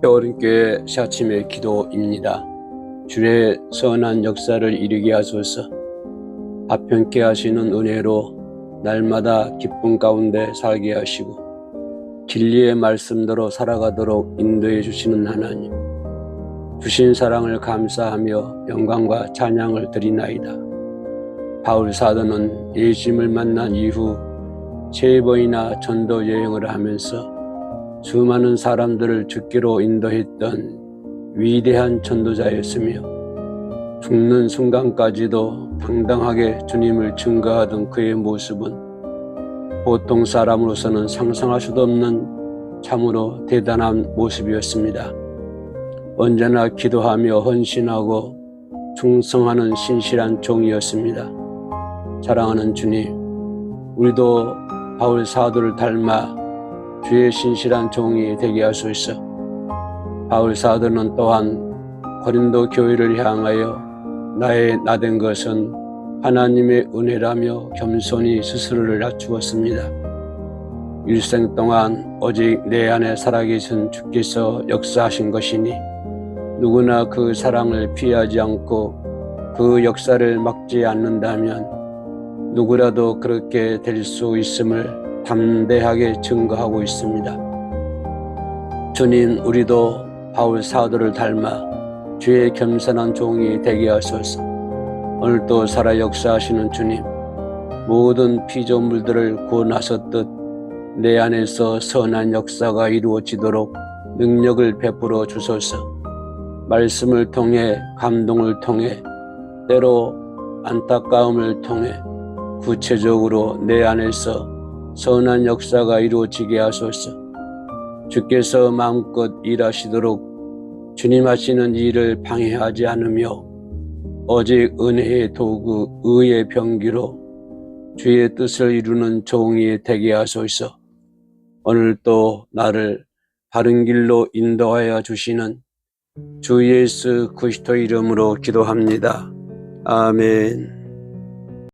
겨울교회 시아침의 기도입니다. 주의 선한 역사를 이루게 하소서. 화평케 하시는 은혜로 날마다 기쁨 가운데 살게 하시고 진리의 말씀대로 살아가도록 인도해 주시는 하나님. 주신 사랑을 감사하며 영광과 찬양을 드리나이다. 바울 사도는 예수님을 만난 이후 세 번이나 전도 여행을 하면서 수많은 사람들을 죽기로 인도했던 위대한 전도자였으며 죽는 순간까지도 당당하게 주님을 증거하던 그의 모습은 보통 사람으로서는 상상할 수도 없는 참으로 대단한 모습이었습니다. 언제나 기도하며 헌신하고 충성하는 신실한 종이었습니다. 사랑하는 주님, 우리도 바울 사도를 닮아 주의 신실한 종이 되게 하소서. 바울 사도는 또한 고린도 교회를 향하여 나의 나된 것은 하나님의 은혜라며 겸손히 스스로를 낮추었습니다. 일생 동안 오직 내 안에 살아계신 주께서 역사하신 것이니 누구나 그 사랑을 피하지 않고 그 역사를 막지 않는다면 누구라도 그렇게 될 수 있음을 담대하게 증거하고 있습니다. 주님, 우리도 바울 사도를 닮아 주의 겸손한 종이 되게 하소서. 오늘도 살아 역사하시는 주님, 모든 피조물들을 구원하셨듯 내 안에서 선한 역사가 이루어지도록 능력을 베풀어 주소서. 말씀을 통해 감동을 통해 때로 안타까움을 통해 구체적으로 내 안에서 선한 역사가 이루어지게 하소서. 주께서 마음껏 일하시도록 주님 하시는 일을 방해하지 않으며 오직 은혜의 도구 의의 병기로 주의 뜻을 이루는 종이 되게 하소서. 오늘 또 나를 바른 길로 인도하여 주시는 주 예수 그리스도 이름으로 기도합니다. 아멘.